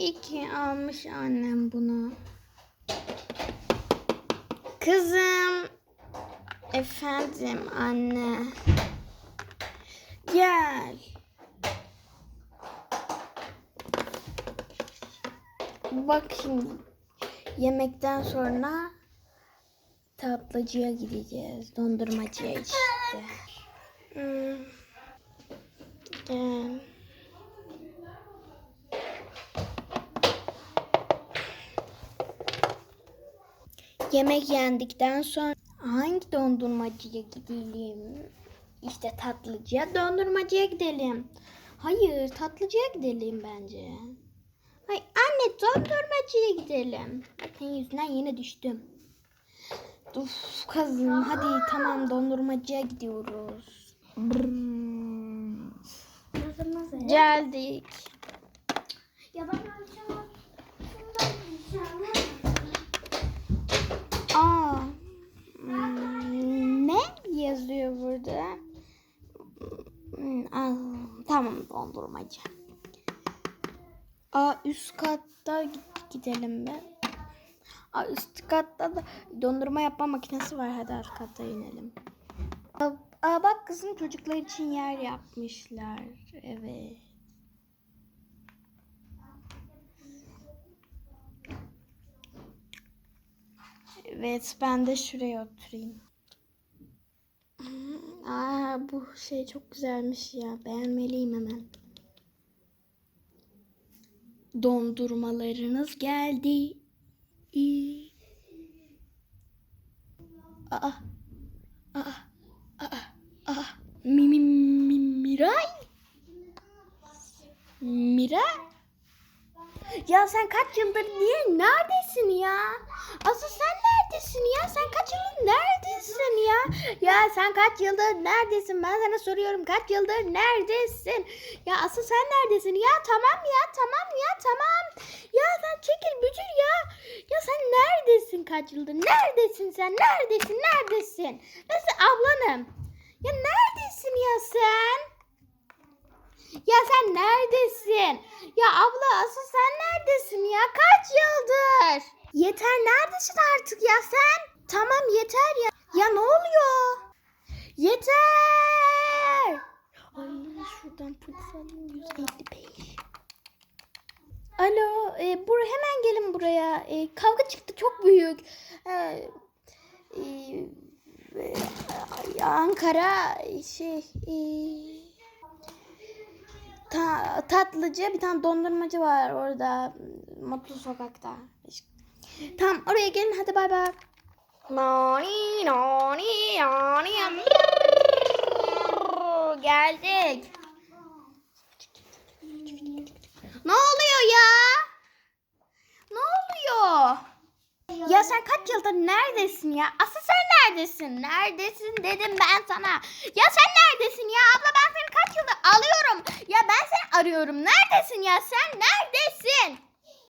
İyi ki almış annem bunu. Kızım. Efendim anne. Gel. Bak şimdi. Yemekten sonra tatlıcıya gideceğiz. Dondurmacıya işte. Hmm. Yemek yendikten sonra hangi dondurmacıya gidelim? İşte tatlıcıya, dondurmacıya gidelim. Hayır, tatlıcıya gidelim bence. Hay anne, dondurmacıya gidelim. Bakın yüzünden yine düştüm. Uf kızım, hadi tamam dondurmacıya gidiyoruz. Brrr. Geldik. Ya ben akşam şundan yiyeceğim. Aa. hmm, Ne yazıyor burada? Hmm, Al, tamam dondurmacı. Aa üst katta gidelim be. Aa üst katta da dondurma yapma makinesi var. Hadi alt kata inelim. Aa, aa bak kızım çocuklar için yer yapmışlar. Evet. Evet ben de şuraya oturayım. Bu şey çok güzelmiş ya. Beğenmeliyim hemen. Dondurmalarınız geldi. Aa. Aa. Aa. Aa. Mi, mi, mi, Miray? Miray? Ya sen kaç yıldır niye neredesin ya? Asıl sen neredesin ya? Sen kaç yıldır neredesin ya? Ya sen kaç yıldır neredesin? Ben sana soruyorum kaç yıldır neredesin? Ya asıl sen neredesin? Ya tamam ya tamam ya tamam. Ya sen çekil bücür ya. Ya sen neredesin kaç yıldır? Neredesin sen? Neredesin? Neredesin? Nasıl ablanım? Ya neredesin ya sen? Ya sen neredesin? Ya abla asıl sen neredesin ya? Kaç yıldır? Yeter neredesin artık ya sen? Tamam yeter ya. Ya ne oluyor? Yeter. Ay şuradan polis alayım 155. Alo, e, bur hemen gelin buraya. E, kavga çıktı çok büyük. E, e, e, Ankara şey e, Ta, tatlıcı bir tane dondurmacı var orada Mutlu Sokak'ta. Tamam oraya gelin hadi bay bay. Nani nani nani Geldik. Ne oluyor ya? Ne oluyor? Ya sen kaç yıldır neredesin ya? Asıl sen neredesin? Neredesin dedim ben sana. Ya sen neredesin ya? Abla ben seni kaç yıldır alıyorum. Ya ben seni arıyorum. Neredesin ya? Sen neredesin?